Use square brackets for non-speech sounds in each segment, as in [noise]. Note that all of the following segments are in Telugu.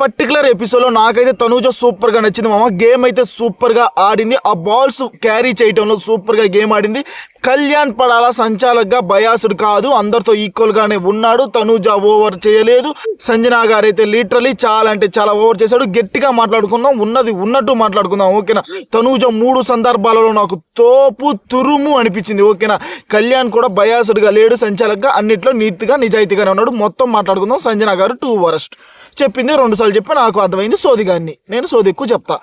పర్టికులర్ ఎపిసోడ్లో నాకైతే తనూజ సూపర్గా నచ్చింది మామ. గేమ్ అయితే సూపర్గా ఆడింది. ఆ బాల్స్ క్యారీ చేయటంలో సూపర్గా గేమ్ ఆడింది. కళ్యాణ్ పడాల సంచాలకుగా బయాసుడు కాదు. అందరితో ఈక్వల్గానే ఉన్నాడు. తనూజ ఓవర్ చేయలేదు. సంజనా గారు అయితే లిటరలీ చాలా అంటే చాలా ఓవర్ చేశాడు. గట్టిగా మాట్లాడుకుందాం. ఉన్నది ఉన్నట్టు మాట్లాడుకుందాం. ఓకేనా? తనూజ మూడు సందర్భాలలో నాకు తోపు తురుము అనిపించింది. ఓకేనా? కళ్యాణ్ కూడా బయాసుడుగా లేడు. సంచాలకుగా అన్నిట్లో నీట్గా నిజాయితీగానే ఉన్నాడు. మొత్తం మాట్లాడుకుందాం. సంజనా గారు టూ వరస్ట్ చెప్పింది రెండు సార్లు చెప్పి నాకు అర్థమైంది సోది గారిని. నేను సోది ఎక్కువ చెప్తా.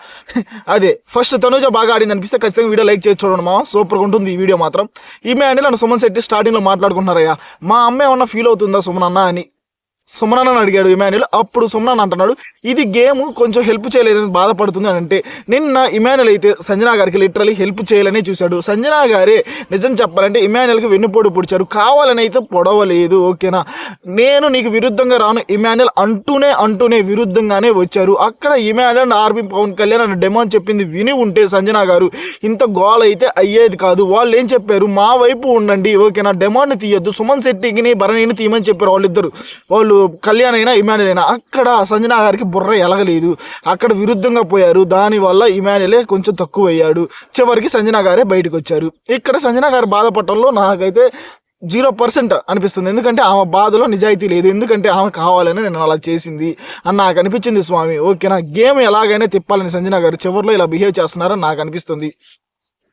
అదే ఫస్ట్ తనుజ బాగా ఆడింది అనిపిస్తే ఖచ్చితంగా వీడియో లైక్ చేసి చూడండి మా సూపర్గా ఉంటుంది ఈ వీడియో మాత్రం. ఈమె అని నన్ను సుమన్ శెట్టి స్టార్టింగ్లో మాట్లాడుకుంటున్నారయ్యా. మా అమ్మ ఏమన్నా ఫీల్ అవుతుందా సుమన్ అన్న అని? సుమన్ అడిగాడు ఇమాన్యుల్. అప్పుడు సుమనన్ అంటున్నాడు ఇది గేమ్ కొంచెం హెల్ప్ చేయలేదని బాధపడుతుంది అని అంటే నిన్న ఇమాన్యుల్ అయితే సంజనా గారికి లిటరలీ హెల్ప్ చేయాలని చూశాడు. సంజనా గారే నిజం చెప్పాలంటే ఇమాన్యుల్కి వెన్నుపోటు పొడిచారు. కావాలని అయితే పొడవలేదు ఓకేనా? నేను నీకు విరుద్ధంగా రాను. ఇమాన్యుల్ అంటూనే అంటూనే విరుద్ధంగానే వచ్చారు. అక్కడ Emmanuel and RB Pawan Kalyan అని డెమాన్ చెప్పింది విని ఉంటే సంజనా గారు ఇంత గోల్ అయితే అయ్యేది కాదు. వాళ్ళు ఏం చెప్పారు? మా వైపు ఉండండి ఓకేనా? డెమాండ్ తీయొద్దు. సుమన్ శెట్టికిని భరణిని తీయమని చెప్పారు వాళ్ళిద్దరు. వాళ్ళు కళ్యాణ్ అయినా ఇమాన్యుల్ అయినా అక్కడ సంజనా గారికి బుర్ర ఎలగలేదు. అక్కడ విరుద్ధంగా పోయారు. దానివల్ల ఇమాన్యులే కొంచెం తక్కువ అయ్యాడు చివరికి సంజనా గారే బయటకు వచ్చారు ఇక్కడ సంజనా గారు బాధపడటంలో నాకైతే జీరో పర్సెంట్ అనిపిస్తుంది. ఎందుకంటే ఆమె బాధలో నిజాయితీ లేదు. ఎందుకంటే ఆమె కావాలని నేను అలా చేసింది అని నాకు అనిపించింది స్వామి. ఓకేనా? గేమ్ ఎలాగైనా తిప్పాలని సంజనా గారు చివరిలో ఇలా బిహేవ్ చేస్తున్నారని నాకు అనిపిస్తుంది.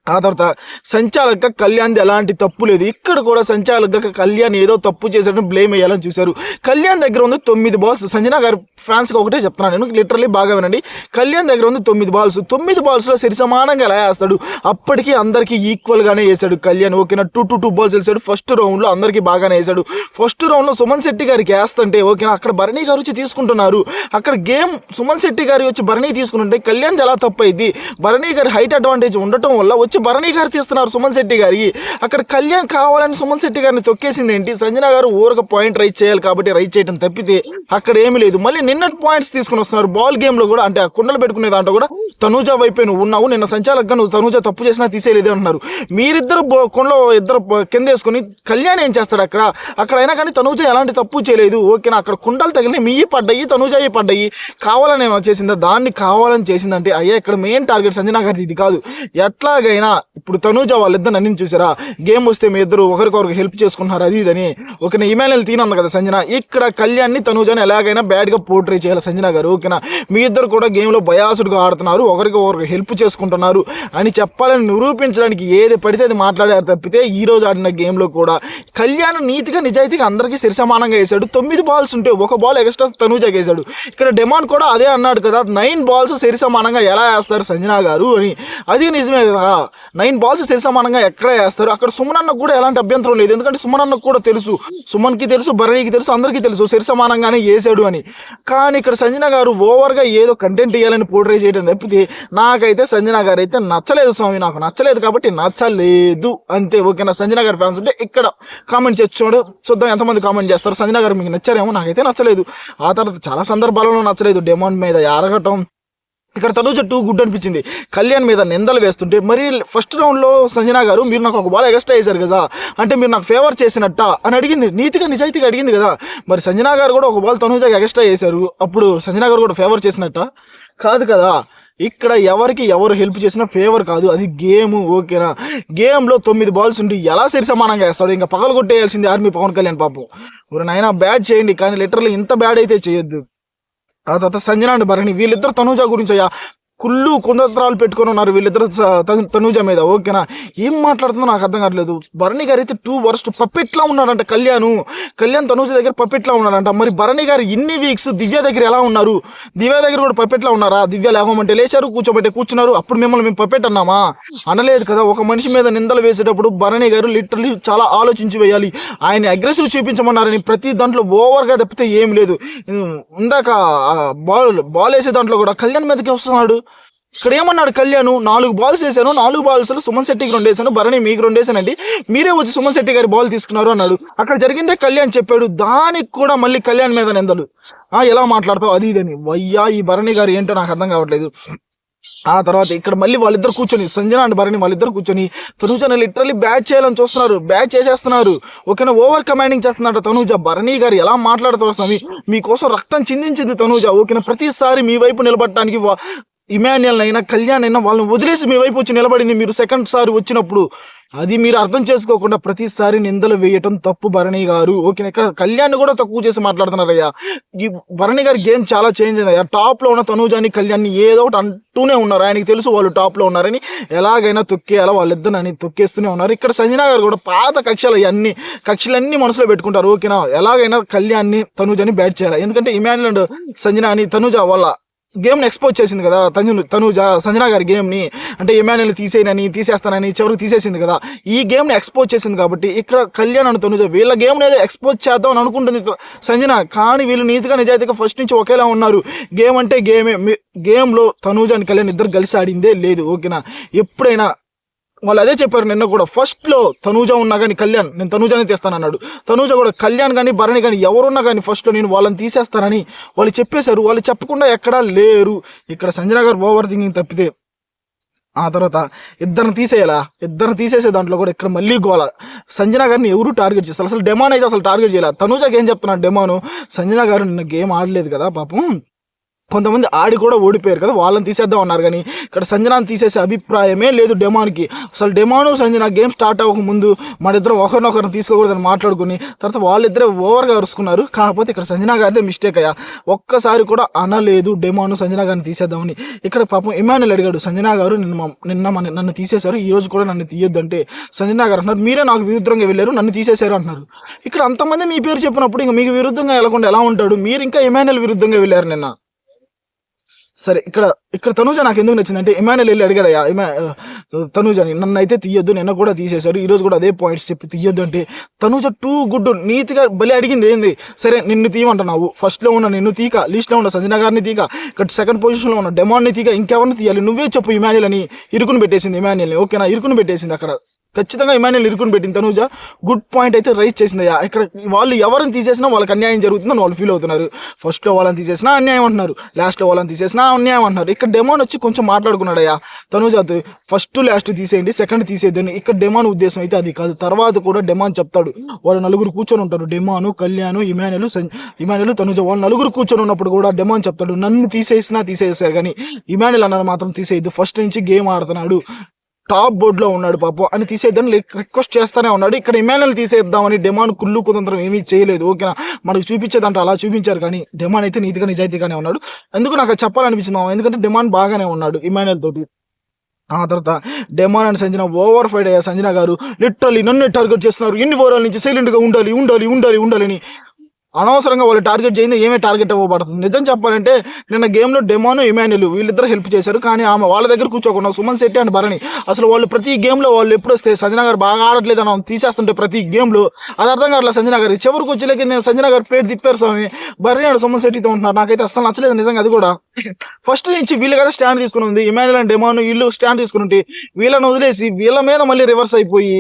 ఆ తర్వాత సంచాలక కళ్యాణ్ది ఎలాంటి తప్పు లేదు. ఇక్కడ కూడా సంచాలక కళ్యాణ్ ఏదో తప్పు చేశాడని బ్లేమ్ వేయాలని చూశారు. కళ్యాణ్ దగ్గర ఉంది తొమ్మిది బాల్స్ సంజనా గారు ఫ్రాన్స్కి ఒకటే చెప్తున్నాను. నేను లిటరలీ బాగా వినండి. కళ్యాణ్ దగ్గర ఉంది తొమ్మిది బాల్స్ తొమ్మిది బాల్స్లో సరి సమానంగా ఎలా వేస్తాడు? అప్పటికి అందరికీ ఈక్వల్గానే వేసాడు కళ్యాణ్. ఓకేనా? టూ టూ టూ బాల్స్ వేసాడు ఫస్ట్ రౌండ్లో అందరికీ బాగానే వేసాడు ఫస్ట్ రౌండ్లో సుమన్ శెట్టి గారికి వేస్తుంటే ఓకేనా? అక్కడ భరణి గారు వచ్చి తీసుకుంటున్నారు. అక్కడ గేమ్ సుమన్ శెట్టి గారి వచ్చి భరణి తీసుకుంటుంటే కళ్యాణ్ ఎలా తప్పు అయింది? భరణి గారి హైట్ అడ్వాంటేజ్ ఉండటం వల్ల వచ్చి భరణి గారు తీస్తున్నారు సుమన్ శెట్టి గారికి. అక్కడ కళ్యాణ్ కావాలని సుమన్ శెట్టి గారిని తొక్కేసింది ఏంటి? సంజన గారు ఊరక పాయింట్ రైట్ చేయాలి కాబట్టి రైట్ చేయడం తప్పితే అక్కడ ఏమీ లేదు. మళ్ళీ నిన్నటి పాయింట్స్ తీసుకుని వస్తున్నారు. బాల్ గేమ్లో కూడా అంటే ఆ కుండలు పెట్టుకునే దాంట్లో కూడా తనూజా వైపే నువ్వు ఉన్నావు. నిన్న సంచాలకుగా నువ్వు తనూజా తప్పు చేసినా తీసేయలేదే అంటున్నారు మీరిద్దరు కొండలో ఇద్దరు కింద వేసుకుని కళ్యాణ్ ఏం చేస్తాడు అక్కడ? అక్కడ అయినా కానీ తనూజ ఎలాంటి తప్పు చేయలేదు. ఓకేనా? అక్కడ కుండలు తగిలినాయి. మీ పడ్డాయి తనూజాయి పడ్డాయి. కావాలని ఏమైనా చేసిందా? దాన్ని కావాలని చేసిందంటే అయ్యా ఇక్కడ మెయిన్ టార్గెట్ సంజనా గారిది ఇది కాదు. ఎట్లాగైనా ఇప్పుడు తనూజ వాళ్ళిద్దరు నన్ను చూసారా? గేమ్ వస్తే మీ ఇద్దరు ఒకరికొకరికి హెల్ప్ చేసుకుంటున్నారు అది ఇదని. ఓకేనా ఇమానుయల్ తీనన్న కదా సంజన. ఇక్కడ కళ్యాణ్ని తనూజని ఎలాగైనా బ్యాడ్గా పోర్ట్రే చేయాలి సంజన గారు ఓకేనా? మీ ఇద్దరు కూడా గేమ్లో బయాసుడుగా ఆడుతున్నారు ఒకరికి ఒకరికి హెల్ప్ చేసుకుంటున్నారు అని చెప్పాలని నిరూపించడానికి ఏది పడితే అది మాట్లాడారు తప్పితే ఈరోజు ఆడిన గేమ్లో కూడా కళ్యాణ్ నీతిగా నిజాయితీగా అందరికీ సరిసమానంగా వేశాడు. తొమ్మిది బాల్స్ ఉంటే ఒక బాల్ ఎక్స్ట్రా తనూజాకి వేశాడు. ఇక్కడ డిమాండ్ కూడా అదే అన్నాడు కదా నైన్ బాల్స్ సరిసమానంగా ఎలా వేస్తారు సంజనా గారు అని. అది నిజమే కదా? నైన్ బాల్స్ సరిసమానంగా ఎక్కడ వేస్తారు? అక్కడ సుమన్ అన్నకు కూడా ఎలాంటి అభ్యంతరం లేదు. ఎందుకంటే సుమన్ అన్నకు కూడా తెలుసు. సుమన్కి తెలుసు భరణికి తెలుసు అందరికీ తెలుసు. సరిసమానంగానే వేసాడు అని. కానీ ఇక్కడ సంజన గారు ఓవర్గా ఏదో కంటెంట్ ఇవ్వాలని పోర్ట్రే చేయడం తప్పితే నాకైతే సంజన గారు అయితే నచ్చలేదు స్వామి. నాకు నచ్చలేదు కాబట్టి నచ్చలేదు. అంతే. ఓకేనా? సంజన గారు ఫ్యాన్స్ ఉంటే ఇక్కడ కామెంట్ చేసి చూద్దాం ఎంతమంది కామెంట్ చేస్తారు. సంజన గారు మీకు నచ్చారేమో నాకైతే నచ్చలేదు. ఆ తర్వాత చాలా సందర్భాలలో నచ్చలేదు. డిమాండ్ మీద అరగటం ఇక్కడ తనుజ టూ గుడ్ అనిపించింది. కళ్యాణ్ మీద నిందలు వేస్తుంటే మరి ఫస్ట్ రౌండ్లో సంజనా గారు మీరు నాకు ఒక బాల్ ఎక్స్ట్రా వేశారు కదా అంటే మీరు నాకు ఫేవర్ చేసినట్ట అని అడిగింది. నీతిగా నిజాయితీగా అడిగింది కదా. మరి సంజనా గారు కూడా ఒక బాల్ తనుజకి ఎక్స్ట్రా వేశారు అప్పుడు సంజనా గారు కూడా ఫేవర్ చేసినట్ట? కాదు కదా. ఇక్కడ ఎవరికి ఎవరు హెల్ప్ చేసినా ఫేవర్ కాదు. అది గేమ్ ఓకేనా గేమ్లో తొమ్మిది బాల్స్ ఉండి ఎలా సరి సమానంగా వేస్తాడు? ఇంకా పగలు కొట్టేయాల్సింది ఆర్మీ పవన్ కళ్యాణ్ పాపం. ఇప్పుడు నాయన బ్యాట్ చేయండి కానీ లిటరల్లీ ఇంత బ్యాడ్ అయితే చేయొద్దు. ఆ తర్వాత సంజన అండ్ భరణి వీళ్ళిద్దరు తనూజ గురించి అయ్యా కుళ్ళు కుందస్త్రాలు పెట్టుకొని ఉన్నారు వీళ్ళిద్దరు తనుజ తను- మీద ఓకేనా? ఏం మాట్లాడుతుందో నాకు అర్థం కావట్లేదు. భరణి గారు అయితే టూ వర్స్ట్ పప్పెట్లా ఉన్నాడంట కళ్యాణ్. కళ్యాణ్ తనూజ దగ్గర పప్పెట్లా ఉన్నాడంట. మరి భరణి గారు ఇన్ని వీక్స్ దివ్య దగ్గర ఎలా ఉన్నారు? దివ్య దగ్గర కూడా పప్పెట్లా ఉన్నారా? దివ్య లేవమంటే లేచారు కూర్చోమంటే కూర్చున్నారు. అప్పుడు మిమ్మల్ని మేము పప్పెట్ అన్నామా? అనలేదు కదా ఒక మనిషి మీద నిందలు వేసేటప్పుడు భరణి గారు లిటరలీ చాలా ఆలోచించి వేయాలి. ఆయన అగ్రెసివ్ చూపించమన్నారని ప్రతి దాంట్లో ఓవర్గా తప్పితే ఏం లేదు. ఇందాక బాల్ బాల్ వేసే దాంట్లో కూడా కళ్యాణ్ మీదకి వస్తున్నాడు. ఇక్కడ ఏమన్నాడు కళ్యాణ్? నాలుగు బాల్స్ వేసాను. నాలుగు బాల్స్ సుమన్ శెట్టికి రెండు వేసాను. భరణి మీకు రెండు వేసానండి. మీరే వచ్చి సుమన్ శెట్టి గారి బాల్ తీసుకున్నారు అన్నాడు. అక్కడ జరిగిందే కళ్యాణ్ చెప్పాడు. దానికి కూడా మళ్ళీ కళ్యాణ్ మీద నిందలు. ఆ ఎలా మాట్లాడతావు? అది ఇదని. వయ్యా ఈ భరణి గారు ఏంటో నాకు అర్థం కావట్లేదు. ఆ తర్వాత ఇక్కడ మళ్ళీ వాళ్ళిద్దరు కూర్చొని సంజన అండ్ భరణి వాళ్ళిద్దరు కూర్చొని తనుజని లిటరలీ బ్యాట్ చేయాలని చూస్తున్నారు. బ్యాట్ చేసేస్తున్నారు. ఓకేనా? ఓవర్ కమాండింగ్ చేస్తున్నాడు తనుజ. భరణి గారు ఎలా మాట్లాడుతున్నారు స్వామి? మీకోసం రక్తం చిందించింది తనుజ. ఓకేనా? ప్రతిసారి మీ వైపు నిలబడటానికి ఇమాన్యుల్ అయినా కళ్యాణ్ అయినా వాళ్ళని వదిలేసి మీ వైపు వచ్చి నిలబడింది మీరు సెకండ్ సారి వచ్చినప్పుడు అది మీరు అర్థం చేసుకోకుండా ప్రతిసారి నిందలు వేయటం తప్పు భరణి గారు. ఓకే ఇక్కడ కళ్యాణ్ కూడా తక్కువ చేసి మాట్లాడుతున్నారయ్యా ఈ భరణి గారి గేమ్ చాలా చేంజ్ అయింది టాప్లో ఉన్న తనూజాని కళ్యాణ్ని ఏదో ఒకటి అంటూనే ఉన్నారు. ఆయనకి తెలుసు వాళ్ళు టాప్లో ఉన్నారని. ఎలాగైనా తొక్కేయాలా వాళ్ళిద్దరిని తొక్కేస్తూనే ఉన్నారు. ఇక్కడ సంజనా గారు కూడా పాత కక్షలు అన్ని కక్షలన్నీ మనసులో పెట్టుకుంటారు. ఓకేనా? ఎలాగైనా కళ్యాణ్ని తనూజాని బ్యాట్ చేయాలి? ఎందుకంటే ఇమాన్యుల్ అండ్ సంజనా అని తనూజ వాళ్ళ గేమ్ని ఎక్స్పోజ్ చేసింది కదా తను తనుజ సంజన గారి గేమ్ని అంటే ఇమాన్యుల్ తీసేయనని తీసేస్తానని చివరికి తీసేసింది కదా. ఈ గేమ్ని ఎక్స్పోజ్ చేసింది కాబట్టి ఇక్కడ కళ్యాణ్ అని తనుజ వీళ్ళ గేమ్ని ఏదో ఎక్స్పోజ్ చేద్దాం అని అనుకుంటుంది సంజన. కానీ వీళ్ళు నీతిగా నిజాయితీగా ఫస్ట్ నుంచి ఒకేలా ఉన్నారు. గేమ్ అంటే గేమే మీ- గేమ్లో తనుజ అని కళ్యాణ్ ఇద్దరు కలిసి ఆడిందే లేదు ఓకేనా? ఎప్పుడైనా వాళ్ళు అదే చెప్పారు నిన్న కూడా. ఫస్ట్లో తనూజ ఉన్నా కానీ కళ్యాణ్ నేను తనూజాని తీస్తానన్నాడు. తనూజ కూడా కళ్యాణ్ కానీ భరణి కానీ ఎవరున్నా కానీ ఫస్ట్లో నేను వాళ్ళని తీసేస్తానని వాళ్ళు చెప్పేశారు. వాళ్ళు చెప్పకుండా ఎక్కడా లేరు. ఇక్కడ సంజన గారు ఓవర్ థింకింగ్ తప్పితే ఆ తర్వాత ఇద్దరిని తీసేయాలా? ఇద్దరిని తీసేసే దాంట్లో కూడా ఇక్కడ మళ్ళీ గోల. సంజన గారిని ఎవరు టార్గెట్ చేస్తారు? అసలు డెమాన్ అయితే అసలు టార్గెట్ చేయాలి? తనూజకి ఏం చెప్తున్నాడు డెమాను? సంజన గారు నిన్న గేమ్ ఆడలేదు కదా పాపం. కొంతమంది ఆడి కూడా ఓడిపోయారు కదా వాళ్ళని తీసేద్దాం అన్నారు కానీ ఇక్కడ సంజనాన్ని తీసేసే అభిప్రాయమే లేదు డెమాన్కి. అసలు డెమాను సంజన గేమ్ స్టార్ట్ అవ్వక ముందు మన ఇద్దరు ఒకరినొకరిని తీసుకోకూడదని మాట్లాడుకుని తర్వాత వాళ్ళిద్దరే ఓవర్గా అరుచుకున్నారు కాకపోతే ఇక్కడ సంజన గారిదే మిస్టేక్ అయ్యా. ఒక్కసారి కూడా అనలేదు డెమాను సంజన గారిని తీసేద్దామని. ఇక్కడ పాపం ఇమానుల్ అడిగాడు సంజన గారు నిన్న నిన్న మన నన్ను తీసేశారు ఈ రోజు కూడా నన్ను తీయొద్దంటే సంజన గారు అంటున్నారు మీరే నాకు విరుద్ధంగా వెళ్ళారు నన్ను తీసేశారు అంటున్నారు. ఇక్కడ అంతమంది మీ పేరు చెప్పినప్పుడు ఇంకా మీకు విరుద్ధంగా వెళ్ళకుండా ఎలా ఉంటాడు? మీరు ఇంకా ఇమానుల్ విరుద్ధంగా వెళ్ళారు నిన్న. సరే ఇక్కడ ఇక్కడ తనూజ నాకు ఎందుకు నచ్చిందంటే ఇమానుయల్ వెళ్ళి అడిగాడయ్యా ఇమా తనూజని నన్ను అయితే తీయొద్దు నిన్న కూడా తీసేశారు ఈరోజు కూడా అదే పాయింట్స్ చెప్పి తీయొద్దు అంటే తనూజ టూ గుడ్ నీతిగా బలి అడిగింది ఏంది? సరే నిన్ను తీయమంటున్నావు. ఫస్ట్లో ఉన్న నిన్ను తీక లీస్ట్లో ఉన్న సంజన గారిని తీక ఇక్కడ సెకండ్ పొజిషన్లో ఉన్న డెమాన్ని తీక ఇంకెవరిని తీయాలి? నువ్వే చెప్పు ఇమానుయల్ అని ఇరుకుని పెట్టేసింది ఇమాన్యుల్ని. ఓకేనా? ఇరుకుని పెట్టేసింది అక్కడ. ఖచ్చితంగా ఇమాన్యుల్ ఇరుకుని పెట్టింది. తనూజ గుడ్ పాయింట్ అయితే రైజ్ చేసిందయ్యా. ఇక్కడ వాళ్ళు ఎవరిని తీసేసినా వాళ్ళకి అన్యాయం జరుగుతుందని వాళ్ళు ఫీల్ అవుతున్నారు. ఫస్ట్లో వాళ్ళని తీసేసినా అన్యాయం అంటున్నారు. లాస్ట్లో వాళ్ళని తీసేసినా అన్యాయం అంటున్నారు. ఇక్కడ డెమోన్ వచ్చి కొంచెం మాట్లాడుకున్నాడయ్యా. తనూజ ఫస్ట్ లాస్ట్ తీసేయండి సెకండ్ తీసేద్దని. ఇక్కడ డెమాన్ ఉద్దేశం అయితే అది కాదు. తర్వాత కూడా డెమాన్ చెప్తాడు. వాళ్ళు నలుగురు కూర్చొని ఉంటారు. డెమాను కళ్యాణ్ ఇమానులు ఇమానులు తనుజ. వాళ్ళు నలుగురు కూర్చొని ఉన్నప్పుడు కూడా డెమాన్ చెప్తాడు. నన్ను తీసేసినా తీసేసారు కానీ ఇమానుల్ అన్నది మాత్రం తీసేయద్దు. ఫస్ట్ నుంచి గేమ్ ఆడుతున్నాడు. టాప్ బోర్డులో ఉన్నాడు పాపం అని తీసేద్దని రిక్వెస్ట్ చేస్తానే ఉన్నాడు. ఇక్కడ ఇమానుల్ తీసేద్దామని డిమాండ్ కుళ్ళు కుతంత్రం ఏమీ చేయలేదు ఓకేనా? మనకు చూపించేదంటే అలా చూపించారు కానీ డిమాండ్ అయితే నీతిగా నిజాయితీగానే ఉన్నాడు. ఎందుకు నాకు చెప్పాలనిపించింది ఎందుకంటే డిమాండ్ బాగానే ఉన్నాడు ఇమానుల్ తోటి. ఆ తర్వాత డెమాన్ అండ్ సంజన ఓవర్ ఫైడ్ అయ్యా సంజన గారు. లిటరలీ నన్ను టార్గెట్ చేస్తున్నారు. ఎన్ని ఓవరాల నుంచి సైలెంట్గా ఉండాలి ఉండాలి ఉండాలి ఉండాలని అనవసరంగా వాళ్ళు టార్గెట్ చేయింది ఏమే టార్గెట్ ఇవ్వబడుతుంది నిజం చెప్పాలంటే నిన్న గేమ్లో డెమోను ఇమాన్యుల్ వీళ్ళిద్దరు హెల్ప్ చేశారు. కానీ ఆమె వాళ్ళ దగ్గర కూర్చోకుండా సుమన్ శెట్టి అండ్ భరణి అసలు వాళ్ళు ప్రతి గేమ్లో వాళ్ళు ఎప్పుడు వస్తే సంజనా గారు బాగా ఆడట్లేదు అని తీసేస్తుంటే ప్రతి గేమ్లో. అది అర్థం కావట్లేదు సంజనా గారు చివరికి వచ్చేలేక నేను సంజనా గారు ప్లేట్ తిప్పారు స్వామి. భరణి అండ్ సుమన్ శెట్టితో ఉంటున్నారు. నాకైతే అసలు నచ్చలేదు నిజంగా అది కూడా. ఫస్ట్ నుంచి వీళ్ళు కదా స్టాండ్ తీసుకుని ఉంది. ఇమాన్యుల్ అండ్ డెమాను వీళ్ళు స్టాండ్ తీసుకుని ఉంటే వీళ్ళని వదిలేసి వీళ్ళ మీద మళ్ళీ రివర్స్ అయిపోయి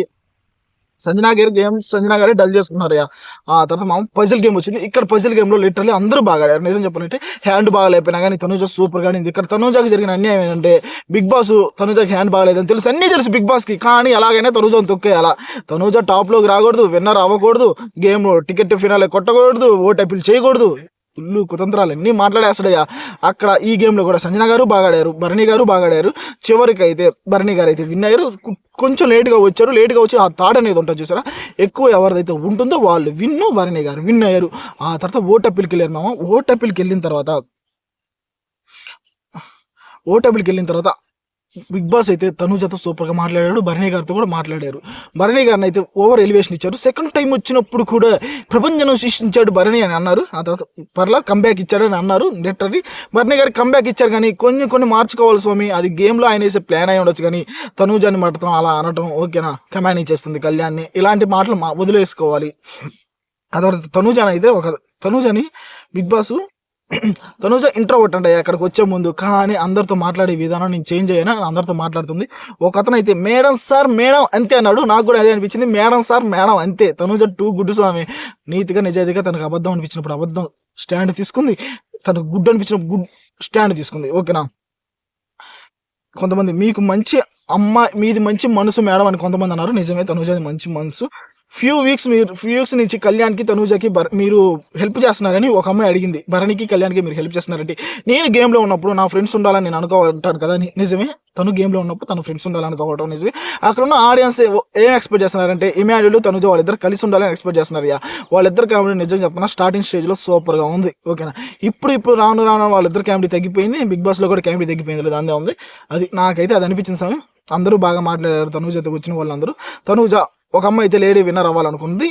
సంజనా గారి గేమ్ సంజనా గారే డల్ చేసుకున్నారు ఆ తర్వాత మా పజిల్ గేమ్ వచ్చింది. ఇక్కడ పజిల్ గేమ్లో లిటరల్లీ అందరూ బాగా ఆడారు. నిజం చెప్పాలంటే హ్యాండ్ బాగాలేపోయినా కానీ తనుజ సూపర్గా ఆడింది. ఇక్కడ తనుజాకి జరిగిన అన్యాయం ఏంటంటే బిగ్ బాస్ తనుజాకి హ్యాండ్ బాగాలేదని తెలుసు. అన్నీ తెలుసు బిగ్ బాస్కి. కానీ ఎలాగైనా తనుజాని తొక్కేయాలా? తనుజ టాప్లోకి రాకూడదు విన్నర్ అవ్వకూడదు గేమ్ టికెట్ ఫినాలే కొట్టకూడదు ఓట్ అప్పీల్ చేయకూడదు. ఫుల్లు కుతంత్రాలు అన్నీ మాట్లాడేస్తాడయ్యా. అక్కడ ఈ గేమ్లో కూడా సంజన గారు బాగా ఆడారు భరణి గారు బాగా ఆడారు చివరికి అయితే భరణి గారు అయితే విన్ అయ్యారు. కొంచెం లేట్గా వచ్చారు. లేట్గా వచ్చి ఆ థాడ్ అనేది ఉంటుంది చూసారా? ఎక్కువ ఎవరిదైతే ఉంటుందో వాళ్ళు విన్ను భరణి గారు విన్ అయ్యారు. ఆ తర్వాత ఓటప్పిల్కి వెళ్ళారు మామ ఓటప్పిల్కి వెళ్ళిన తర్వాత ఓటప్పిల్కి వెళ్ళిన తర్వాత బిగ్ బాస్ అయితే తనుజతో సూపర్గా మాట్లాడాడు భరణి గారితో కూడా మాట్లాడారు. భరణి గారిని అయితే ఓవర్ ఎలివేషన్ ఇచ్చారు. సెకండ్ టైం వచ్చినప్పుడు కూడా ప్రపంచం సృష్టించాడు భరణి అని అన్నారు. ఆ తర్వాత పర్లా కంబ్యాక్ ఇచ్చాడని అన్నారు. లిటరీ భరణి గారు కంబ్యాక్ ఇచ్చారు కానీ కొన్ని కొన్ని మార్చుకోవాలి స్వామి. అది గేమ్లో ఆయన వేసే ప్లాన్ అయి ఉండొచ్చు కానీ తనూజాని మట్టడం అలా అనటం ఓకేనా కమాండ్ ఇచ్చేస్తుంది కళ్యాణ్ని. ఇలాంటి మాటలు మా వదిలేసుకోవాలి. ఆ తర్వాత తనూజాని అయితే ఒక తనూజని బిగ్ బాస్ [clears throat] తనూజ ఇంట్రోవర్ట్ అండి అక్కడికి వచ్చే ముందు కానీ అందరితో మాట్లాడే విధానం నేను చేంజ్ అయ్యాను? అందరితో మాట్లాడుతుంది. ఒక అతను అయితే మేడం సార్ మేడం అంతే అన్నాడు. నాకు కూడా అదే అనిపించింది. మేడం సార్ మేడం అంతే. తనుజ టూ గుడ్ స్వామి. నీతిగా నిజాయితీగా తనకు అబద్ధం అనిపించినప్పుడు అబద్ధం స్టాండ్ తీసుకుంది. తనకు గుడ్ అనిపించినప్పుడు గుడ్ స్టాండ్ తీసుకుంది. ఓకేనా కొంతమంది మీకు మంచి అమ్మ మీది మంచి మనసు మేడం అని కొంతమంది అన్నారు. నిజమే తనుజది మంచి మనసు. ఫ్యూ వీక్స్ మీరు ఫ్యూ వీక్స్ నుంచి కళ్యాణ్కి తనూజకి భర మీరు హెల్ప్ చేస్తున్నారని ఒక అమ్మాయి అడిగింది. భరణికి కళ్యాణ్కి మీరు హెల్ప్ చేస్తున్నారంటే నేను గేమ్లో ఉన్నప్పుడు నా ఫ్రెండ్స్ ఉండాలని నేను అనుకోవాలంటాను కదా నిజమే తను గేమ్లో ఉన్నప్పుడు తన ఫ్రెండ్స్ ఉండాలనుకోవడం నిజమే. అక్కడ ఉన్న ఆడియన్స్ ఏం ఎక్స్పెక్ట్ చేస్తున్నారంటే ఇమాన్యుల్ తనుజ వాళ్ళిద్దరు కలిసి ఉండాలని ఎక్స్పెక్ట్ చేస్తున్నారు యా. వాళ్ళిద్దరు కామెడీ నిజం చెప్తున్నా స్టార్టింగ్ స్టేజ్లో సూపర్గా ఉంది ఓకేనా ఇప్పుడు ఇప్పుడు రాను రాను వాళ్ళిద్దరు కామెడీ తగ్గిపోయింది బిగ్ బాస్లో కూడా కామెడీ తగ్గిపోయింది లేదు అందే ఉంది. అది నాకైతే అది అనిపించింది స్వామి. అందరూ బాగా మాట్లాడారు తనుజతో వచ్చిన వాళ్ళందరూ. తనుజ ఒక అమ్మాయి అయితే లేడీ విన్నర్ అవ్వాలనుకుంది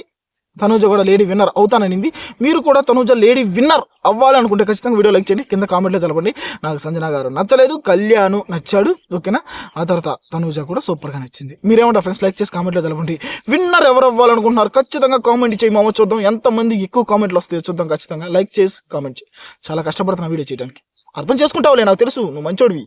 తనూజ కూడా లేడీ విన్నర్ అవుతాననింది. మీరు కూడా తనూజ లేడీ విన్నర్ అవ్వాలనుకుంటే ఖచ్చితంగా వీడియో లైక్ చేయండి. కింద కామెంట్లో తెలపండి. నాకు సంజన గారు నచ్చలేదు కళ్యాణ్ నచ్చాడు ఓకేనా ఆ తర్వాత తనూజ కూడా సూపర్గా నచ్చింది. మీరేమంటారు ఫ్రెండ్స్ లైక్ చేసి కామెంట్లో తెలపండి. విన్నర్ ఎవరు అవ్వాలనుకుంటున్నారు? ఖచ్చితంగా కామెంట్ చేయి మామ చూద్దాం. ఎంతమంది ఎక్కువ కామెంట్లు వస్తాయో చూద్దాం ఖచ్చితంగా. లైక్ చేసి కామెంట్ చేయి. చాలా కష్టపడుతున్నా వీడియో చేయడానికి. అర్థం చేసుకుంటావులే నాకు తెలుసు. నువ్వు మంచోడివి.